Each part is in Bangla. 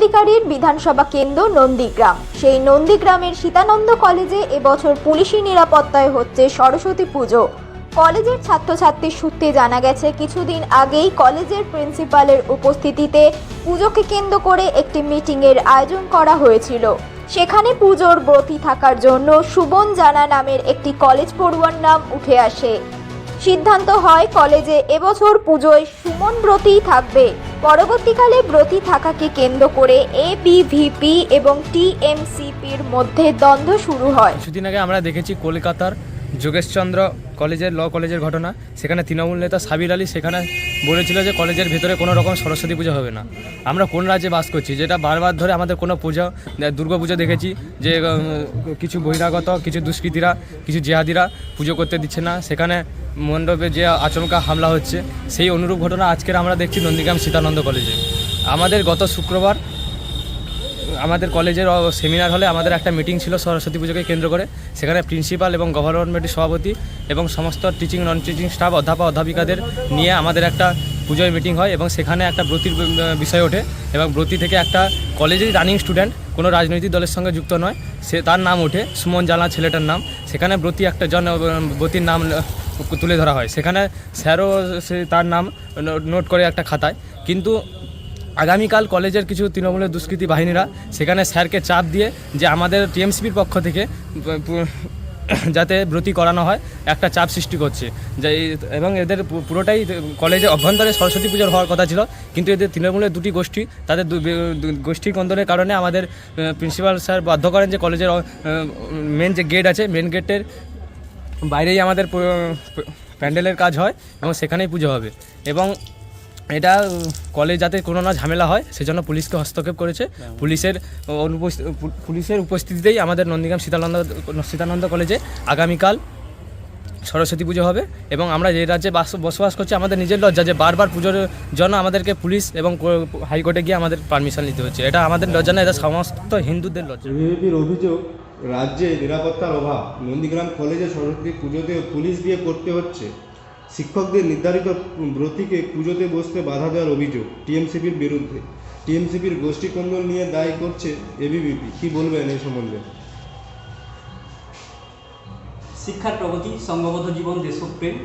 অধিকারীর বিধানসভা কেন্দ্র নন্দীগ্রাম। সেই নন্দীগ্রামের সীতানন্দ কলেজে এবছর পুলিশি নিরাপত্তায় হচ্ছে সরস্বতী পুজো। কলেজের ছাত্রছাত্রীর সূত্রে জানা গেছে, কিছুদিন আগেই কলেজের প্রিন্সিপালের উপস্থিতিতে পুজোকে কেন্দ্র করে একটি মিটিংয়ের আয়োজন করা হয়েছিল। সেখানে পুজোর ব্রতী থাকার জন্য সুবন জানা নামের একটি কলেজ পড়ুয়ার নাম উঠে আসে। সিদ্ধান্ত হয় কলেজে এবছর পুজোয় সুমন ব্রতী থাকবে। পরবর্তীকালে ব্রতী থাকাকে কেন্দ্র করে এবিভিপি এবং টিএমসিপির মধ্যে দ্বন্দ্ব শুরু হয়। কিছুদিন আগে আমরা দেখেছি কলকাতার যোগেশচন্দ্র কলেজের, ল কলেজের ঘটনা। সেখানে তৃণমূল নেতা সাবির আলী সেখানে বলেছিল যে কলেজের ভেতরে কোনো রকম সরস্বতী পুজো হবে না। আমরা কোন রাজ্যে বাস করছি? যেটা বারবার ধরে আমাদের কোনো পুজো, দুর্গা পুজো দেখেছি যে কিছু বহিরাগত, কিছু দুষ্কৃতীরা, কিছু জেহাদিরা পুজো করতে দিচ্ছে না। সেখানে মণ্ডপে যে আচমকা হামলা হচ্ছে, সেই অনুরূপ ঘটনা আজকের আমরা দেখছি নন্দীগ্রাম সীতানন্দ কলেজে। আমাদের গত শুক্রবার আমাদের কলেজের সেমিনার হলে আমাদের একটা মিটিং ছিল সরস্বতী পুজোকে কেন্দ্র করে। সেখানে প্রিন্সিপাল এবং গভর্নমেন্টের সভাপতি এবং সমস্ত টিচিং নন টিচিং স্টাফ অধ্যাপক, অধ্যাপিকাদের নিয়ে আমাদের একটা পুজোয় মিটিং হয় এবং সেখানে একটা ব্রতির বিষয় ওঠে এবং ব্রতি থেকে একটা কলেজের রানিং স্টুডেন্ট কোনো রাজনৈতিক দলের সঙ্গে যুক্ত নয়, সে তার নাম ওঠে সুমন জানা ছেলেটার নাম। সেখানে ব্রতি একটা জন, ব্রতির নাম তুলে ধরা হয়। সেখানে স্যারও সে তার নাম নোট করে একটা খাতায়। কিন্তু আগামীকাল কলেজের কিছু তৃণমূলের দুষ্কৃতী বাহিনীরা সেখানে স্যারকে চাপ দিয়ে যে আমাদের টিএমসিপির পক্ষ থেকে যাতে ব্রতী করানো হয়, একটা চাপ সৃষ্টি করছে। যে এবং এদের পুরোটাই কলেজে অভ্যন্তরে সরস্বতী পুজোর হওয়ার কথা ছিল। কিন্তু এদের তৃণমূলের দুটি গোষ্ঠী, তাদের গোষ্ঠীর কন্দনের কারণে আমাদের প্রিন্সিপাল স্যার বাধ্য করেন যে কলেজের মেন যে গেট আছে, মেন গেটের বাইরেই আমাদের প্যান্ডেলের কাজ হয় এবং সেখানেই পুজো হবে। এবং এটা কলেজ যাতে কোনো না ঝামেলা হয়, সেজন্য পুলিশকে হস্তক্ষেপ করেছে। পুলিশের পুলিশের উপস্থিতিতেই আমাদের নন্দীগ্রাম সীতানন্দ সীতানন্দ কলেজে আগামীকাল সরস্বতী পুজো হবে এবং আমরা যে রাজ্যে বাস, বসবাস করছি, আমাদের নিজের লজ্জা যে বারবার পুজোর জন্য আমাদেরকে পুলিশ এবং হাইকোর্টে গিয়ে আমাদের পারমিশন নিতে হচ্ছে। এটা আমাদের লজ্জা না, এটা সমস্ত হিন্দুদের লজ্জা। অভিযোগ রাজ্যে নিরাপত্তার অভাব, নন্দীগ্রাম কলেজে সরস্বতী পুজোতে পুলিশ দিয়ে করতে হচ্ছে। শিক্ষকদের নির্ধারিত ব্রতীকে পুজোতে বসতে বাধা দেওয়ার অভিযোগ টিএমসিপির বিরুদ্ধে। টিএমসিপির গোষ্ঠীকন্দল নিয়ে দায়ী করছে এবিবিপি কি বলবেন এই সম্বন্ধে? শিক্ষার প্রগতি সংঘবদ্ধ জীবন, দেশপ্রেম,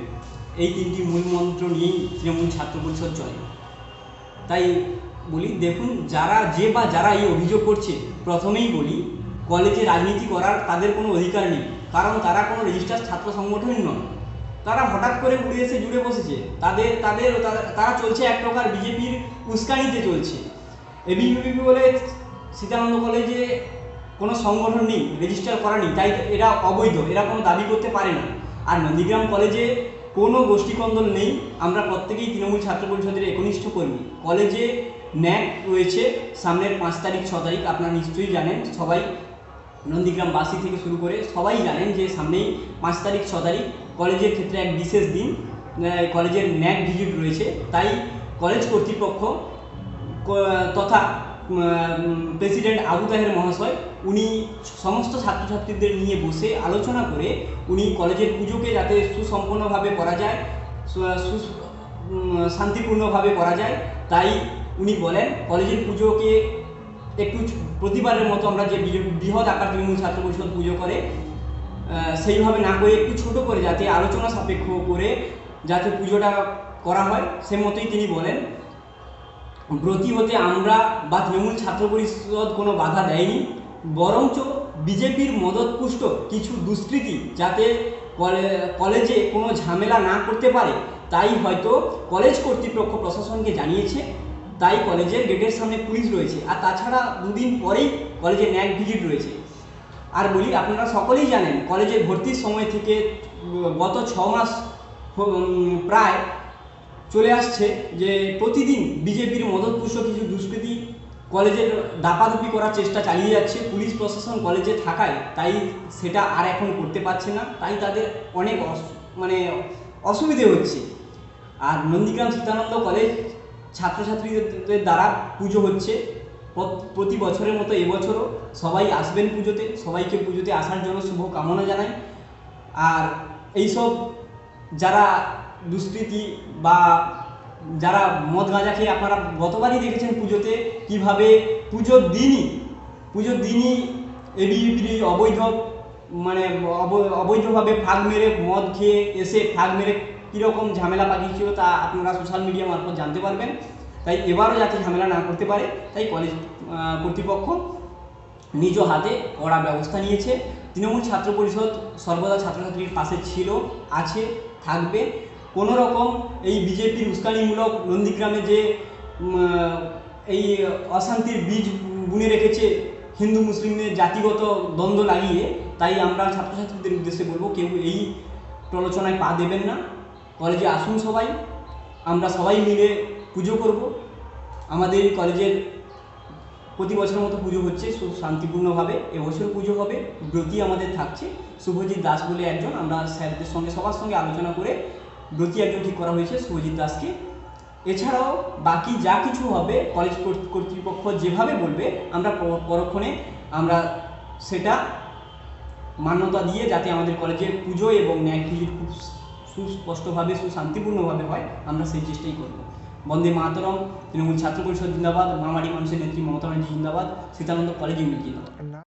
এই তিনটি মূল মন্ত্র নিয়েই তৃণমূল ছাত্র পরিষদ চলে। তাই বলি, দেখুন, যারা যে বা যারা এই অভিযোগ করছে, প্রথমেই বলি কলেজে রাজনীতি করার তাদের কোনো অধিকার নেই। কারণ তারা কোনো রেজিস্টার ছাত্র সংগঠনই নয় তারা হঠাৎ করে উড়ে এসে জুড়ে বসেছে। তাদের তাদের, তারা- চলছে এক প্রকার বিজেপির উস্কানিতে চলছে। এবিপিপি বলে সীতানন্দ কলেজে কোনো সংগঠন নেই রেজিস্টার করা নেই। তাই এরা অবৈধ, এরা কোনো দাবি করতে পারে না। আর নন্দীগ্রাম কলেজে কোনো গোষ্ঠীকন্দল নেই। আমরা প্রত্যেকেই তৃণমূল ছাত্র পরিষদের একনিষ্ঠ কর্মী। কলেজে ন্যাক রয়েছে। সামনের পাঁচ তারিখ, ছ তারিখ, আপনারা নিশ্চয়ই জানেন। সবাই নন্দীগ্রামবাসী থেকে শুরু করে সবাই জানেন যে সামনেই পাঁচ তারিখ, ছ তারিখ কলেজের ক্ষেত্রে এক বিশেষ দিন কলেজের ন্যাক ভিজিট রয়েছে। তাই কলেজ কর্তৃপক্ষ তথা প্রেসিডেন্ট আবু তাহের মহাশয়, উনি সমস্ত ছাত্রছাত্রীদের নিয়ে বসে আলোচনা করে উনি কলেজের পুজোকে যাতে সুসম্পন্নভাবে করা যায় শান্তিপূর্ণভাবে করা যায়, তাই উনি বলেন কলেজের পুজোকে একটু প্রতিবারের মতো আমরা যে বৃহৎ আকার তৃণমূল ছাত্র পরিষদ পুজো করে সেইভাবে না করে একটু ছোট করে যাতে আলোচনা সাপেক্ষ করে যাতে পুজোটা করা হয় সে মতোই তিনি বলেন। ব্রতী হতে আমরা বা তৃণমূল ছাত্র পরিষদ কোনো বাধা দেয়নি, বরঞ্চ বিজেপির মদতপুষ্ট কিছু দুষ্কৃতি যাতে কলে- কলেজে কোনো ঝামেলা না করতে পারে, তাই হয়তো কলেজ কর্তৃপক্ষ প্রশাসনকে জানিয়েছে। তাই কলেজের গেটের সামনে পুলিশ রয়েছে। আর তাছাড়া দুদিন পরেই কলেজে ন্যাক ভিজিট রয়েছে। আর বলি, আপনারা সকলেই জানেন, কলেজে ভর্তির সময় থেকে গত ছ মাস প্রায় চলে আসছে যে প্রতিদিন বিজেপির মদতপুষ্ট কিছু দুষ্কৃতি কলেজের দাপাদুপি করার চেষ্টা চালিয়ে যাচ্ছে। পুলিশ প্রশাসন কলেজে থাকায় তাই সেটা আর এখন করতে পারছে না। তাই তাদের অনেক মানে অসুবিধে হচ্ছে। আর নন্দীগ্রাম সীতানন্দ কলেজ ছাত্রছাত্রীদের দ্বারা পুজো হচ্ছে। প্রতি বছরের মতো এবছরও সবাই আসবেন পুজোতে, সবাইকে পুজোতে আসার জন্য শুভ কামনা জানাই। আর এইসব যারা দুষ্কৃতি বা যারা মদ গাঁজা খেয়ে আপনারা গতবারই দেখেছেন পুজোতে কীভাবে পুজোর দিনই পুজোর দিনই এবিপির অবৈধ মানে অব- অবৈধভাবে ফাঁক মেরে মদ খেয়ে এসে ফাঁক মেরে কীরকম ঝামেলা পাকিয়েছিল তা আপনারা সোশ্যাল মিডিয়া মারফত জানতে পারবেন। তাই এবারও যাতে ঝামেলা না করতে পারে, তাই কলেজ কর্তৃপক্ষ নিজ হাতে কড়া ব্যবস্থা নিয়েছে। তৃণমূল ছাত্র পরিষদ সর্বদা ছাত্রছাত্রীর পাশে ছিল, আছে, থাকবে। কোনো রকম এই বিজেপির উস্কানিমূলক নন্দীগ্রামে যে এই অশান্তির বীজ বুনে রেখেছে হিন্দু মুসলিমদের জাতিগত দ্বন্দ্ব লাগিয়ে, তাই আমরা ছাত্রছাত্রীদের উদ্দেশ্যে বলব, কেউ এই প্রলোচনায় পা দেবেন না। কলেজে আসুন সবাই। আমরা সবাই মিলে পুজো করব। আমাদের কলেজের প্রতি বছরের মতো পুজো হচ্ছে শান্তিপূর্ণভাবে। এবছর পুজো হবে, ব্রতী আমাদের থাকছে। শুভজিৎ দাস বলে একজন, আমরা স্যারদের সঙ্গে, সবার সঙ্গে আলোচনা করে ব্রতী একজন ঠিক করা হয়েছে শুভজিৎ দাসকে। এছাড়াও বাকি যা কিছু হবে, কলেজ কর্ত- কর্তৃপক্ষ যেভাবে বলবে, আমরা পরক্ষণে আমরা সেটা মান্যতা দিয়ে যাতে আমাদের কলেজের পুজো এবং ন্যায় খুব সুস্পষ্টভাবে, সুশান্তিপূর্ণভাবে হয়, আমরা সেই চেষ্টাই করব। বন্দে মাতরম, তৃণমূল ছাত্র পরিষদ জিন্দাবাদ, মামারি মানুষের নেত্রী মমতা ব্যানার্জি জিন্দাবাদ, সীতানন্দ কলেজ ইউনিট জিন্দাবাদ।